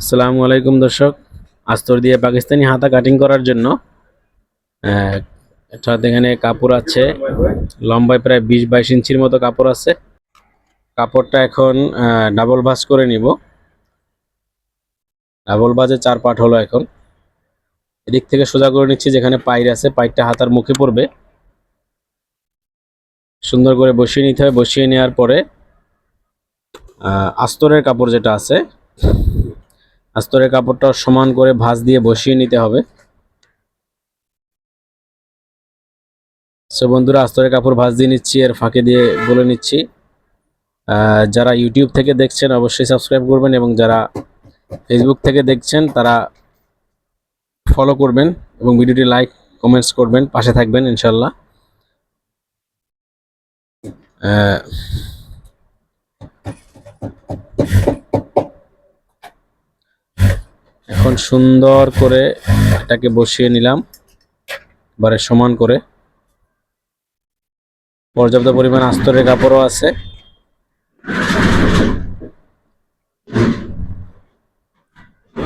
আসসালামু আলাইকুম দর্শক। আস্তর দিয়ে পাকিস্তানি হাতা কাটিং করার জন্য অর্থাৎ এখানে কাপড় আছে। লম্বায় প্রায় বিশ বাইশ ইঞ্চির মতো কাপড় আছে। কাপড়টা এখন ডাবল ভাঁজ করে নিব। ডাবল ভাঁজে চার পাট হলো এখন। এদিক থেকে সোজা করে নিচ্ছি, যেখানে পাইর আছে, পাইরটা হাতার মুখে পড়বে। সুন্দর করে বসিয়ে নিতে হবে। বসিয়ে নেওয়ার পরে আস্তরের কাপড় যেটা আছে আস্তরের কাপড়টা সমান করে ভাঁজ দিয়ে বসিয়ে নিতে হবে। সো বন্ধুরা, আস্তরের কাপড় ভাঁজ দিয়ে নিচ্ছি, এর ফাঁকে দিয়ে বলে নিচ্ছি। যারা ইউটিউব থেকে দেখছেন অবশ্যই সাবস্ক্রাইব করবেন এবং যারা ফেসবুক থেকে দেখছেন তারা ফলো করবেন এবং ভিডিওটি লাইক কমেন্টস করবেন, পাশে থাকবেন ইনশাল্লাহ এখন সুন্দর করে এটাকে বসিয়ে নিলাম, এবারে সমান করে। পর্যাপ্ত পরিমাণ আস্তরের কাপড়ও আছে।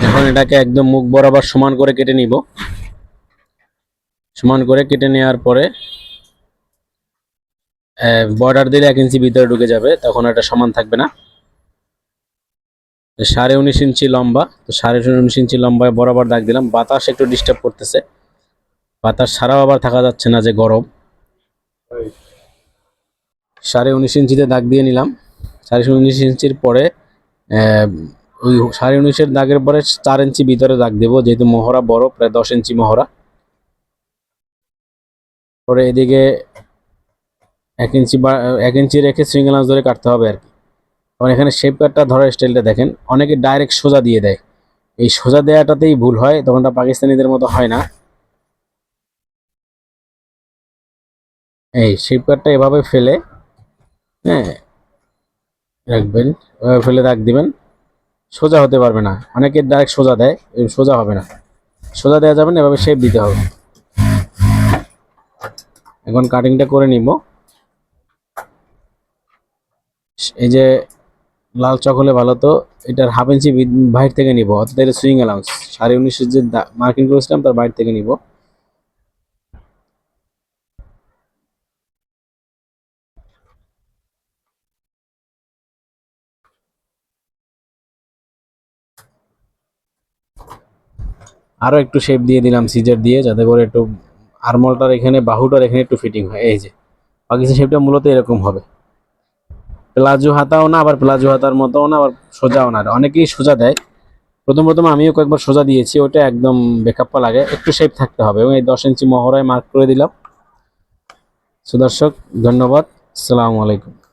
এখন এটাকে একদম মুখ বরাবর সমান করে কেটে নিব। সমান করে কেটে নেওয়ার পরে বর্ডার দিলে এক ইঞ্চি ভিতরে ঢুকে যাবে, তখন এটা সমান থাকবে না। সাড়ে উনিশ ইঞ্চি লম্বা, তো সাড়ে উনিশ ইঞ্চি লম্বায় বরাবর দাগ দিলাম। বাতাস একটু ডিস্টার্ব করতেছে। বাতাস ছাড়াও আবার থাকা যাচ্ছে না যে গরম। সাড়ে উনিশ ইঞ্চিতে দাগ দিয়ে নিলাম। সাড়ে উনিশ ইঞ্চির পরে ওই সাড়ে উনিশের দাগের পরে চার ইঞ্চি ভিতরে দাগ দেবো, যেহেতু মহড়া বড়, প্রায় দশ ইঞ্চি মহড়া পরে এদিকে এক ইঞ্চি বা, এক ইঞ্চি রেখে সিঙ্গেল আঁচ ধরে কাটতে হবে আর কি। কারণ এখানে শেপ কাটটা ধরার স্টাইলটা দেখেন, অনেকে ডাইরেক্ট সোজা দিয়ে দেয়। এই সোজা দেওয়াটাতেই ভুল হয়, তখনটা পাকিস্তানিদের মতো হয় না। এই শেপ কাটটা এভাবে ফেলে হ্যাঁ রাখবেন, এভাবে ফেলে রাখ দিবেন, সোজা হতে পারবে না। অনেকে ডাইরেক্ট সোজা দেয় সোজা হবে না। সোজা দেওয়া যাবে না, এভাবে শেপ দিতে হবে। এখন কাটিংটা করে নিব। এই যে লাল চক হলে ভালো তো, এটার হাফ ইঞ্চি বাইরে থেকে নিব। অর্থাৎ এটা সুইং অ্যালাউন্স সাড়ে উনিশের যে মার্কিং করেছিলাম, তার বাইরে থেকে নিব। আরও একটু শেপ দিয়ে দিলাম সিজার দিয়ে, যাতে করে একটু আরমলটার এখানে, বাহুটার এখানে একটু ফিটিং হয়। এই যে পাকিস্তান শেপটা মূলত এরকম হবে। প্লাজো হাতাও না, আবার প্লাজো হাতার মতো না, আবার সোজাও না। অনেকেই সোজা দেয়। প্রথম প্রথম আমিও কয়েকবার সোজা দিয়েছি, ওটা একদম বেকাপ্পা লাগে। একটু শেপ থাকতে হবে এবং এই দশ ইঞ্চি মহড়ায় মার্ক করে দিলাম। সুদর্শক ধন্যবাদ। সালামু আলাইকুম।